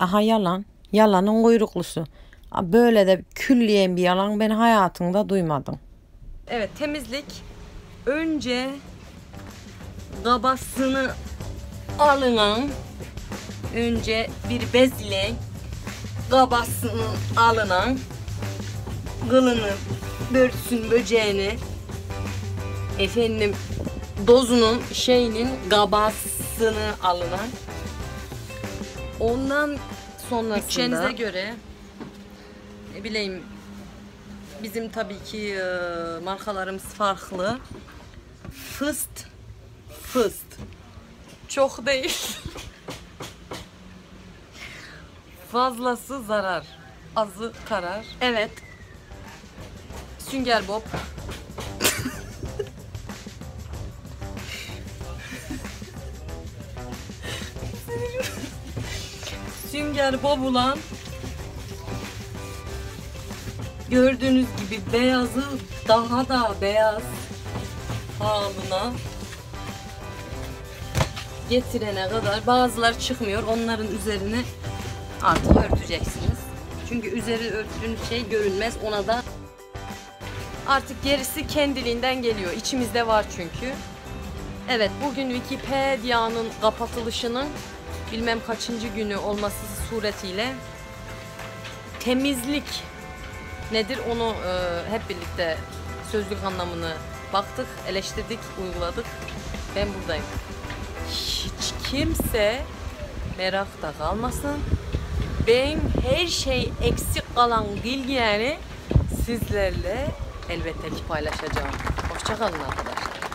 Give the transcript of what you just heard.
Aha yalan. Yalanın kuyruklusu. Böyle de külliyen bir yalan ben hayatımda duymadım. Evet temizlik. Önce kabasını alınan önce bir bez ile kabasını alınan kılını börsün böceğini efendim dozunun şeyinin kabasını alınan ondan sonrasında bütçenize göre ne bileyim bizim tabii ki e, markalarımız farklı. Fıst fıst. Çok değil. Fazlası zarar azı karar. Evet. Sünger Bob Sünger Bob ulan gördüğünüz gibi beyazı daha da beyaz halına getirene kadar bazılar çıkmıyor onların üzerine artık örteceksiniz. Çünkü üzeri örttüğünüz şey görünmez ona da artık gerisi kendiliğinden geliyor. İçimizde var çünkü. Evet bugün Wikipedia'nın kapatılışının bilmem kaçıncı günü olması suretiyle temizlik nedir onu e, hep birlikte sözlük anlamını baktık, eleştirdik, uyguladık. Ben buradayım. Hiç kimse merakta kalmasın. Ben her şey eksik kalan bilgileri sizlerle elbette ki paylaşacağım. Hoşçakalın arkadaşlar.